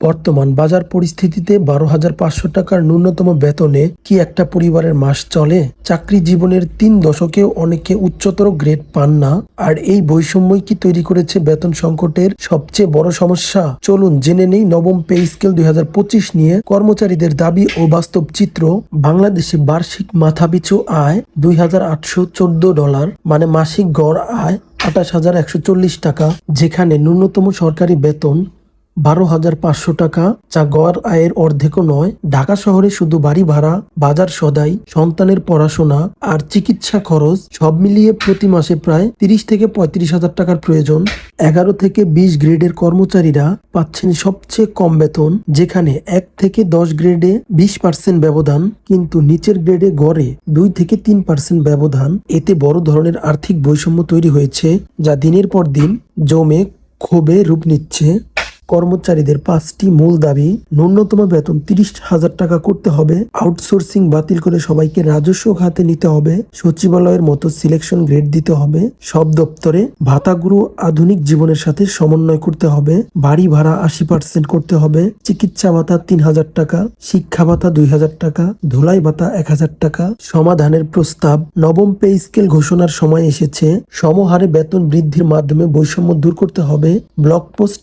বর্তমান বাজার পরিস্থিতিতে বারো হাজার পাঁচশো টাকার ন্যূনতম বেতনে কি একটা পরিবারের মাস চলে? চাকরি জীবনের তিন দশকেও অনেকে উচ্চতর গ্রেড পান না। আর এই বৈষম্যই কি তৈরি করেছে বেতন সংকটের সবচেয়ে বড় সমস্যা? চলুন জেনে নেই নবম পে স্কেল দুই হাজার পঁচিশ নিয়ে কর্মচারীদের দাবি ও বাস্তব চিত্র। বাংলাদেশে বার্ষিক মাথাপিছু আয় দুই হাজার আটশো চোদ্দ ডলার মানে মাসিক গড় আয় আঠাশ হাজার একশো চল্লিশ টাকা, যেখানে ন্যূনতম সরকারি বেতন বারো হাজার পাঁচশো টাকা, যা গড় আয়ের অর্ধেকও নয়। ঢাকা শহরে শুধু বাড়ি ভাড়া, বাজার সদাই, সন্তানের পড়াশোনা আর চিকিৎসা খরচ সব মিলিয়ে প্রতি মাসে প্রায় তিরিশ থেকে পঁয়ত্রিশ হাজার টাকার প্রয়োজন। এগারো থেকে বিশ গ্রেডের কর্মচারীরা পাচ্ছেন সবচেয়ে কম বেতন, যেখানে এক থেকে দশ গ্রেডে বিশ পার্সেন্ট ব্যবধান, কিন্তু নিচের গ্রেডে গড়ে দুই থেকে তিন পার্সেন্ট ব্যবধান। এতে বড় ধরনের আর্থিক বৈষম্য তৈরি হয়েছে, যা দিনের পর দিন জমে ক্ষোভে রূপ নিচ্ছে। কর্মচারীদের পাঁচটি মূল দাবি, ন্যূনতম বেতন তিরিশ হাজার টাকা করতে হবে, আউটসোর্সিং বাতিল করে সবাইকে রাজস্ব খাতে নিতে হবে, সচিবালয়ের মতো সিলেকশন গ্রেড দিতে হবে, সব দপ্তরে ভাতাগুলো আধুনিক জীবনের সাথে সমন্বয় করতে হবে, বাড়ি ভাড়া আশি পার্সেন্ট করতে হবে, চিকিৎসা ভাতা তিন হাজার টাকা, শিক্ষা ভাতা দুই হাজার টাকা, ধুলাই ভাতা এক হাজার টাকা, সমাধানের প্রস্তাব, নবম পে স্কেল ঘোষণার সময় এসেছে, সমহারে বেতন বৃদ্ধির মাধ্যমে বৈষম্য দূর করতে হবে, ব্লক পোস্ট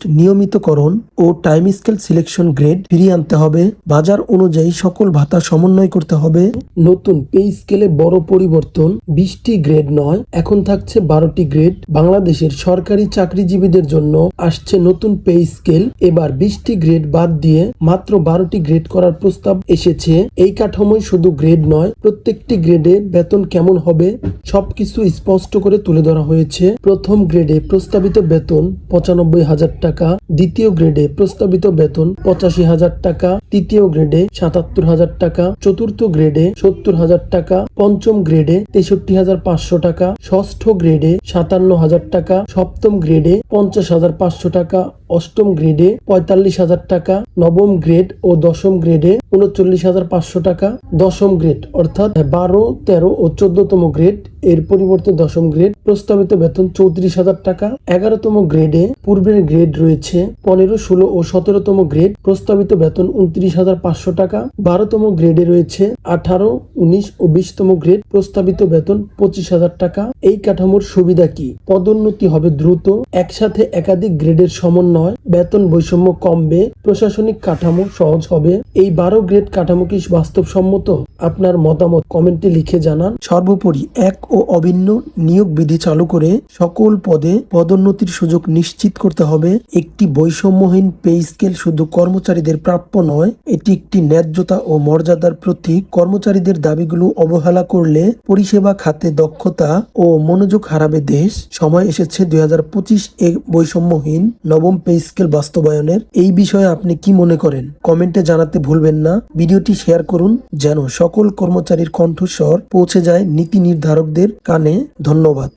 নিয়মিতকরণ ও টাইম স্কেল সিলেকশন গ্রেড ফিরিয়ে আনতে হবে। বাজার অনুযায়ী সকল ভাতা সমন্বয় করতে হবে। নতুন পে স্কেলে বড় পরিবর্তন, বিশটি গ্রেড নয়, এখন থাকছে বারোটি গ্রেড বাংলাদেশের সরকারি চাকরিজীবীদের জন্য আসছে নতুন পে স্কেল এবার বিশটি গ্রেড বাদ দিয়ে মাত্র বারোটি গ্রেড করার প্রস্তাব এসেছে। এই কাঠামোয় শুধু গ্রেড নয়, প্রত্যেকটি গ্রেডে বেতন কেমন হবে সবকিছু স্পষ্ট করে তুলে ধরা হয়েছে। প্রথম গ্রেডে প্রস্তাবিত বেতন পঁচানব্বই হাজার টাকা, দ্বিতীয় গ্রেডে প্রস্তাবিত বেতন পঁচাশি হাজার টাকা, তৃতীয় গ্রেডে সাতাত্তর হাজার টাকা, চতুর্থ গ্রেডে সত্তর হাজার টাকা, পঞ্চম গ্রেডে তেষট্টি হাজার পাঁচশো টাকা, ষষ্ঠ গ্রেডে সাতান্ন হাজার টাকা, সপ্তম গ্রেডে পঞ্চাশ হাজার পাঁচশো টাকা অষ্টম গ্রেডে পঁয়তাল্লিশ হাজার টাকা, নবম গ্রেড ও দশম গ্রেডে উনচল্লিশ হাজার পাঁচশো টাকা, দশম গ্রেড অর্থাৎ বারো, তেরো ও চোদ্দতম গ্রেড এর পরিবর্তে দশম গ্রেড প্রস্তাবিত বেতন চৌত্রিশ হাজার টাকা। এগারোতম গ্রেডে পূর্বের গ্রেড রয়েছে পনেরো, ষোলো ও সতেরোতম গ্রেড প্রস্তাবিত বেতন উনত্রিশ হাজার পাঁচশো টাকা। বারোতম গ্রেডে রয়েছে আঠারো, উনিশ ও বিশতম গ্রেড প্রস্তাবিত বেতন পঁচিশ হাজার টাকা। এই কাঠামোর সুবিধা কি? পদোন্নতি হবে দ্রুত, একসাথে একাধিক গ্রেডের সমন্বয় বেতন বৈষম্য কমবে, প্রশাসনিক কাঠামো সহজ হবে। এই বারো গ্রেড কাঠামো কি বাস্তবসম্মত? আপনার মতামত কমেন্টে লিখে জানান। সর্বোপরি এক ও অভিন্ন নিয়োগ বিধি চালু করে সকল পদে পদোন্নতির সুযোগ নিশ্চিত করতে হবে। একটি বৈষম্যহীন পে স্কেল শুধু কর্মচারীদের প্রাপ্য নয়, এটি একটি ন্যায্যতা ও মর্যাদার প্রতীক। কর্মচারীদের দাবিগুলো অবহেলা করলে পরিষেবা খাতে দক্ষতা ও মনোযোগ হারাবে দেশ। সময় এসেছে দুই হাজার পঁচিশ এ বৈষম্যহীন নবম পে স্কেল বাস্তবায়নের এই বিষয়ে আপনি কি মনে করেন? কমেন্টে জানাতে ভুলবেন না। ভিডিওটি শেয়ার করুন যেন সকল কর্মচারীর কণ্ঠস্বর পৌঁছে যায় নীতি নির্ধারকদের কানে। ধন্যবাদ।